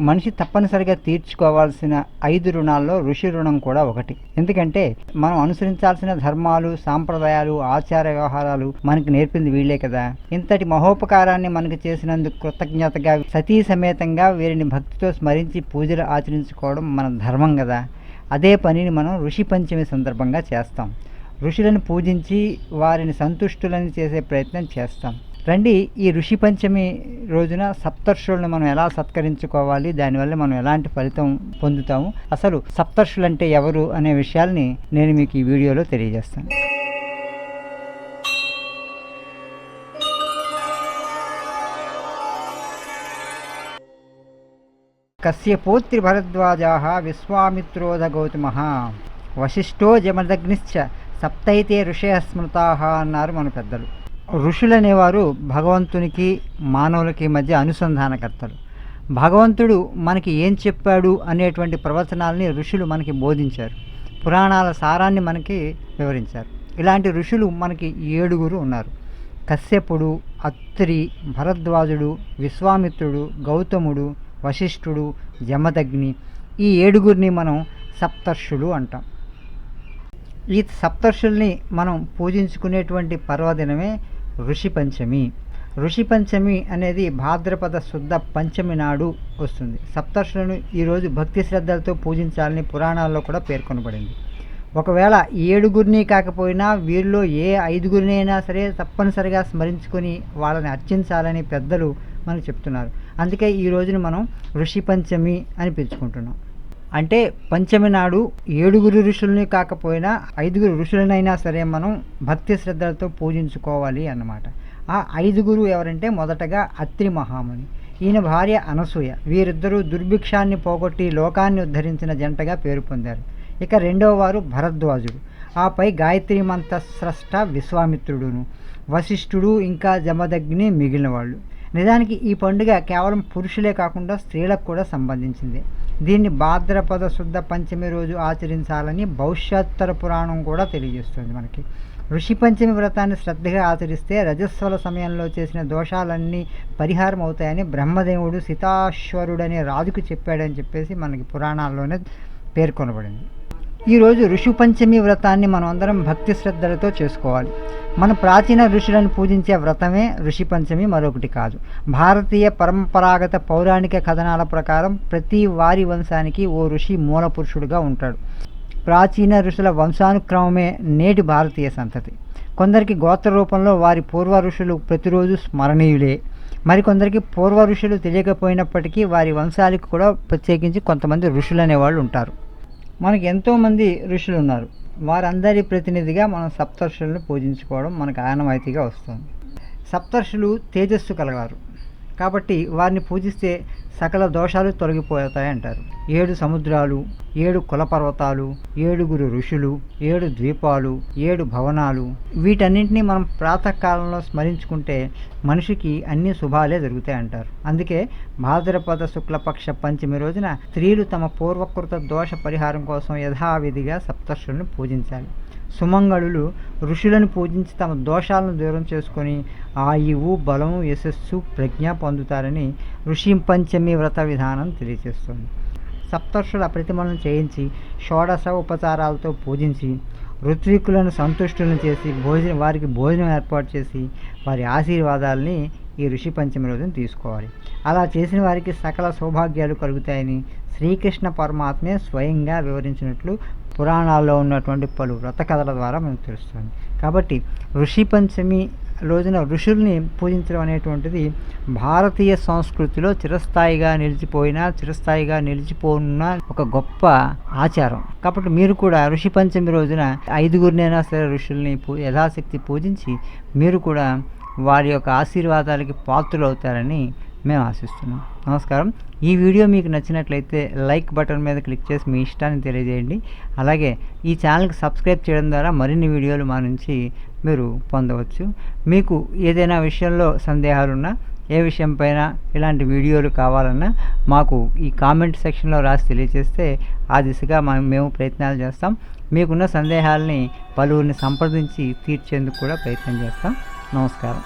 మనిషి తప్పనిసరిగా తీర్చుకోవాల్సిన ఐదు రుణాల్లో ఋషి రుణం కూడా ఒకటి. ఎందుకంటే మనం అనుసరించాల్సిన ధర్మాలు సాంప్రదాయాలు ఆచార వ్యవహారాలు మనకు నేర్పింది వీళ్ళే కదా. ఇంతటి మహోపకారాన్ని మనకు చేసినందుకు కృతజ్ఞతగా సతీ సమేతంగా వీరిని భక్తితో స్మరించి పూజలు ఆచరించుకోవడం మన ధర్మం కదా. అదే పనిని మనం ఋషి పంచమి సందర్భంగా చేస్తాం. ఋషులను పూజించి వారిని సంతుష్టులని చేసే ప్రయత్నం చేస్తాం. రండి ఈ ఋషి పంచమి రోజున సప్తర్షులను మనం ఎలా సత్కరించుకోవాలి దానివల్ల మనం ఎలాంటి ఫలితం పొందుతాము అసలు సప్తర్షులు అంటే ఎవరు అనే విషయాల్ని నేను మీకు ఈ వీడియోలో తెలియజేస్తాను. కశ్యపోత్రి భరద్వాజా విశ్వామిత్రోధ గౌతమ వశిష్ఠో జమదగ్నిశ్చ సప్తైతే ఋషయ స్మృతా అన్నారు మన పెద్దలు. ఋషులు అనేవారు భగవంతునికి మానవులకి మధ్య అనుసంధానకర్తలు. భగవంతుడు మనకి ఏం చెప్పాడు అనేటువంటి ప్రవచనాలని ఋషులు మనకి బోధించారు. పురాణాల సారాన్ని మనకి వివరించారు. ఇలాంటి ఋషులు మనకి ఏడుగురు ఉన్నారు. కశ్యపుడు అత్రి భరద్వాజుడు విశ్వామిత్రుడు గౌతముడు వశిష్ఠుడు జమదగ్ని ఈ ఏడుగురిని మనం సప్తర్షులు అంటాం. ఈ సప్తర్షుల్ని మనం పూజించుకునేటువంటి పర్వదినమే ఋషి పంచమి. ఋషి పంచమి అనేది భాద్రపద శుద్ధ పంచమి నాడు వస్తుంది. సప్తర్షులను ఈరోజు భక్తి శ్రద్ధలతో పూజించాలని పురాణాల్లో కూడా పేర్కొనబడింది. ఒకవేళ ఏడుగురిని కాకపోయినా వీరిలో ఏ ఐదుగురినైనా సరే తప్పనిసరిగా స్మరించుకొని వాళ్ళని అర్చించాలని పెద్దలు మనకు చెప్తున్నారు. అందుకే ఈ రోజున మనం ఋషి పంచమి అని పిలుచుకుంటున్నాం. అంటే పంచమి నాడు ఏడుగురు ఋషుల్ని కాకపోయినా ఐదుగురు ఋషులనైనా సరే మనం భక్తి శ్రద్ధలతో పూజించుకోవాలి అన్నమాట. ఆ ఐదుగురు ఎవరంటే మొదటగా అత్రి మహాముని. ఈయన భార్య అనసూయ. వీరిద్దరూ దుర్భిక్షాన్ని పోగొట్టి లోకాన్ని ఉద్ధరించిన జంటగా పేరు పొందారు. ఇక రెండవ వారు భరద్వాజుడు. ఆపై గాయత్రి మంత్ర స్రష్ట విశ్వామిత్రుడును. వశిష్ఠుడు ఇంకా జమదగ్ని మిగిలిన వాళ్ళు. నిజానికి ఈ పండుగ కేవలం పురుషులే కాకుండా స్త్రీలకు కూడా సంబంధించింది. దీన్ని భాద్రపద శుద్ధ పంచమి రోజు ఆచరించాలని భవిష్యోత్తర పురాణం కూడా తెలియజేస్తుంది మనకి. ఋషి పంచమి వ్రతాన్ని శ్రద్ధగా ఆచరిస్తే రజస్వల సమయంలో చేసిన దోషాలన్నీ పరిహారం అవుతాయని బ్రహ్మదేవుడు సీతాశ్వరుడనే రాజుకు చెప్పాడని చెప్పేసి మనకి పురాణాల్లోనే పేర్కొనబడింది. ఈరోజు ఋషి పంచమి వ్రతాన్ని మనం అందరం భక్తి శ్రద్ధలతో చేసుకోవాలి. మన ప్రాచీన ఋషులను పూజించే వ్రతమే ఋషి పంచమి మరొకటి కాదు. భారతీయ పరంపరాగత పౌరాణిక కథనాల ప్రకారం ప్రతి వారి వంశానికి ఓ ఋషి మూల పురుషుడుగా ఉంటాడు. ప్రాచీన ఋషుల వంశానుక్రమమే నేటి భారతీయ సంతతి. కొందరికి గోత్ర రూపంలో వారి పూర్వ ఋషులు ప్రతిరోజు స్మరణీయులే. మరికొందరికి పూర్వ ఋషులు తెలియకపోయినప్పటికీ వారి వంశాలకు కూడా ప్రత్యేకించి కొంతమంది ఋషులు అనేవాళ్ళు ఉంటారు. మనకి ఎంతోమంది ఋషులు ఉన్నారు. వారందరి ప్రతినిధిగా మనం సప్తర్షులను పూజించుకోవడం మనకు ఆనవాయితీగా వస్తుంది. సప్తర్షులు తేజస్సు కలగారు కాబట్టి వారిని పూజిస్తే సకల దోషాలు తొలగిపోతాయి అంటారు. ఏడు సముద్రాలు ఏడు కులపర్వతాలు ఏడుగురు ఋషులు ఏడు ద్వీపాలు ఏడు భవనాలు వీటన్నింటినీ మనం ప్రాతకాలంలో స్మరించుకుంటే మనిషికి అన్ని శుభాలే జరుగుతాయి అంటారు. అందుకే భాద్రపద శుక్లపక్ష పంచమి రోజున స్త్రీలు తమ పూర్వకృత దోష పరిహారం కోసం యథావిధిగా సప్తర్షులను పూజించాలి. సుమంగళులు ఋషులను పూజించి తమ దోషాలను దూరం చేసుకొని ఆయువు బలము యశస్సు ప్రజ్ఞ పొందుతారని ఋషి పంచమి వ్రత విధానం తెలియజేస్తుంది. సప్తర్షుల ప్రతిమలను చేయించి షోడశ ఉపచారాలతో పూజించి ఋత్వికులను సంతుష్టులను చేసి భోజన వారికి భోజనం ఏర్పాటు చేసి వారి ఆశీర్వాదాలని ఈ ఋషి పంచమి రోజున తీసుకోవాలి. అలా చేసిన వారికి సకల సౌభాగ్యాలు కలుగుతాయని శ్రీకృష్ణ పరమాత్మే స్వయంగా వివరించినట్లు పురాణాల్లో ఉన్నటువంటి పలు వ్రత కథల ద్వారా మనకు తెలుస్తుంది. కాబట్టి ఋషి పంచమి రోజున ఋషుల్ని పూజించడం అనేటువంటిది భారతీయ సంస్కృతిలో చిరస్థాయిగా నిలిచిపోయిన చిరస్థాయిగా నిలిచిపోనున్న ఒక గొప్ప ఆచారం. కాబట్టి మీరు కూడా ఋషి పంచమి రోజున ఐదుగురినైనా సరే ఋషుల్ని పూ యథాశక్తి పూజించి మీరు కూడా వారి యొక్క ఆశీర్వాదాలకి పాత్రలు అవుతారని మేము ఆశిస్తున్నాం. నమస్కారం. ఈ వీడియో మీకు నచ్చినట్లయితే లైక్ బటన్ మీద క్లిక్ చేసి మీ ఇష్టాన్ని తెలియజేయండి. అలాగే ఈ ఛానల్కి సబ్స్క్రైబ్ చేయడం ద్వారా మరిన్ని వీడియోలు మా నుంచి మీరు పొందవచ్చు. మీకు ఏదైనా విషయంలో సందేహాలున్నా ఏ విషయం పైన ఇలాంటి వీడియోలు కావాలన్నా మాకు ఈ కామెంట్ సెక్షన్లో రాసి తెలియజేస్తే ఆ దిశగా మా మేము ప్రయత్నాలు చేస్తాం. మీకున్న సందేహాలని పలువురిని సంప్రదించి తీర్చేందుకు కూడా ప్రయత్నం చేస్తాం. నమస్కారం.